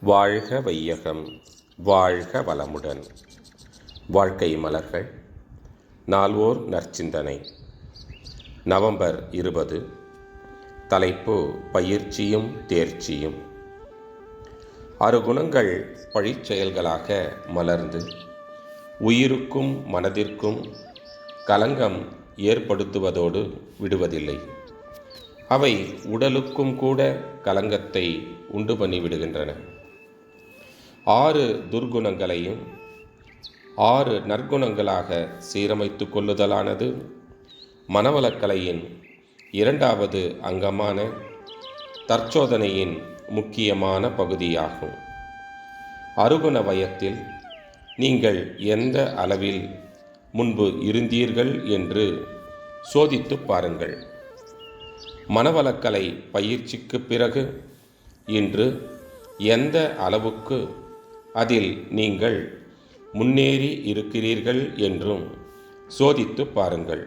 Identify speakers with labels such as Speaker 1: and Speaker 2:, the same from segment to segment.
Speaker 1: வாழ்க வையகம் வாழ்க வளமுடன். வாழ்க்கை மலர்கள் நால்வோர் நற்சிந்தனை. நவம்பர் இருபது தலைப்பு பயிற்சியும் தேர்ச்சியும். அறுகுணங்கள் பழிச்செயல்களாக மலர்ந்து உயிருக்கும் மனதிற்கும் கலங்கம் ஏற்படுத்துவதோடு விடுவதில்லை. அவை உடலுக்கும் கூட கலங்கத்தை உண்டு பண்ணிவிடுகின்றன. ஆறு துர்குணங்களையும் ஆறு நற்குணங்களாக சீரமைத்து கொள்ளுதலானது. மனவளக்கலையின் இரண்டாவது அங்கமான தற்சோதனையின் முக்கியமான பகுதியாகும். அருகுண வயத்தில் நீங்கள் எந்த அளவில் முன்பு இருந்தீர்கள் என்று சோதித்து பாருங்கள். மனவளக்கலை பயிற்சிக்கு பிறகு இன்று எந்த அளவுக்கு அதில் நீங்கள் முன்னேறி இருக்கிறீர்கள் என்றும் சோதித்து பாருங்கள்.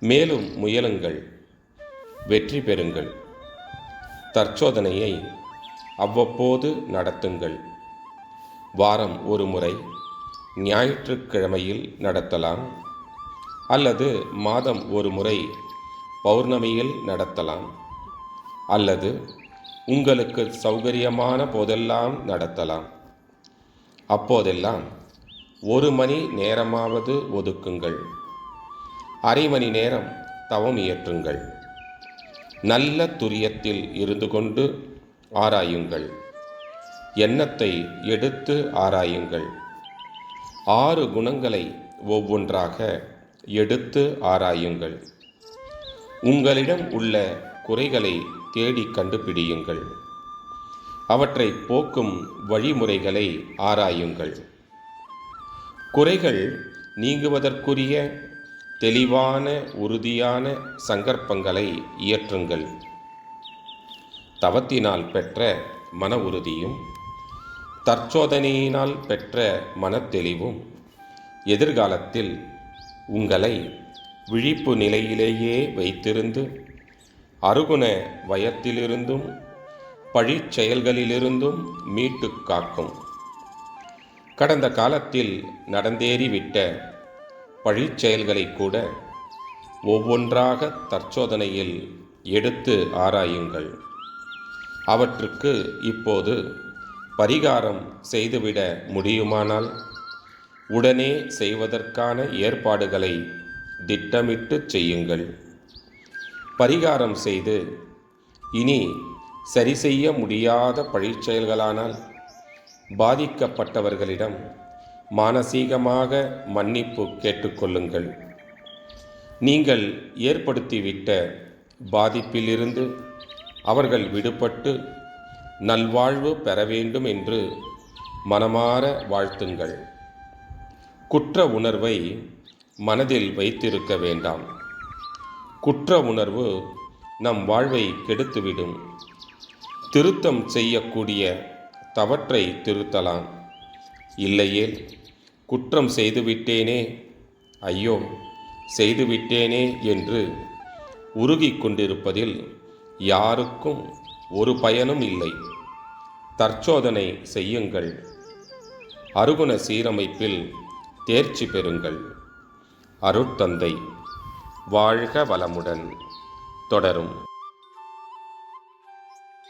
Speaker 1: மேலும் முயலுங்கள் வெற்றி பெறுங்கள். தற்சோதனையை அவ்வப்போது நடத்துங்கள். வாரம் ஒரு முறை ஞாயிற்றுக்கிழமையில் நடத்தலாம் அல்லது மாதம் ஒரு முறை பௌர்ணமியில் நடத்தலாம் அல்லது உங்களுக்கு சௌகரியமான போதெல்லாம் நடத்தலாம். அப்போதெல்லாம் ஒரு மணி நேரமாவது ஒதுக்குங்கள். அரை மணி நேரம் தவம் இயற்றுங்கள். நல்ல துரியத்தில் இருந்து கொண்டு ஆராயுங்கள். எண்ணத்தை எடுத்து ஆராயுங்கள். ஆறு குணங்களை ஒவ்வொன்றாக எடுத்து ஆராயுங்கள். உங்களிடம் உள்ள குறைகளை தேடி கண்டுபிடியுங்கள். அவற்றை போக்கும் வழிமுறைகளை ஆராயுங்கள். குறைகள் நீங்குவதற்குரிய தெளிவான உறுதியான சங்கற்பங்களை இயற்றுங்கள். தவத்தினால் பெற்ற மன உறுதியும் தற்சோதனையினால் பெற்ற மனத்தெளிவும் எதிர்காலத்தில் உங்களை விழிப்பு நிலையிலேயே வைத்திருந்து அருகுண வயத்திலிருந்தும் பழிச் செயல்களிலிருந்தும் மீட்டு காக்கும். கடந்த காலத்தில் நடந்தேறிவிட்ட பழிச் செயல்களை கூட ஒவ்வொன்றாக தற்சோதனையில் எடுத்து ஆராயுங்கள். அவற்றுக்கு இப்போது பரிகாரம் செய்துவிட முடியுமானால் உடனே செய்வதற்கான ஏற்பாடுகளை திட்டமிட்டு செய்யுங்கள். பரிகாரம் செய்து இனி சரி செய்ய முடியாத பழிச்செயல்களானால் பாதிக்கப்பட்டவர்களிடம் மானசீகமாக மன்னிப்பு கேட்டுக்கொள்ளுங்கள். நீங்கள் ஏற்படுத்திவிட்ட பாதிப்பிலிருந்து அவர்கள் விடுபட்டு நல்வாழ்வு பெற வேண்டும் என்று மனமாற வாழ்த்துங்கள். குற்ற உணர்வை மனதில் வைத்திருக்க வேண்டாம். குற்ற உணர்வு நம் வாழ்வை கெடுத்துவிடும். திருத்தம் செய்யக்கூடிய தவற்றை திருத்தலாம். இல்லையேல் குற்றம் செய்துவிட்டேனே. ஐயோ செய்துவிட்டேனே என்று உருகி கொண்டிருப்பதில் யாருக்கும் ஒரு பயனும் இல்லை. தற்சோதனை செய்யுங்கள். அருகுண சீரமைப்பில் தேர்ச்சி பெறுங்கள். அருட்தந்தை வாழ்க வளமுடன். தொடரும்.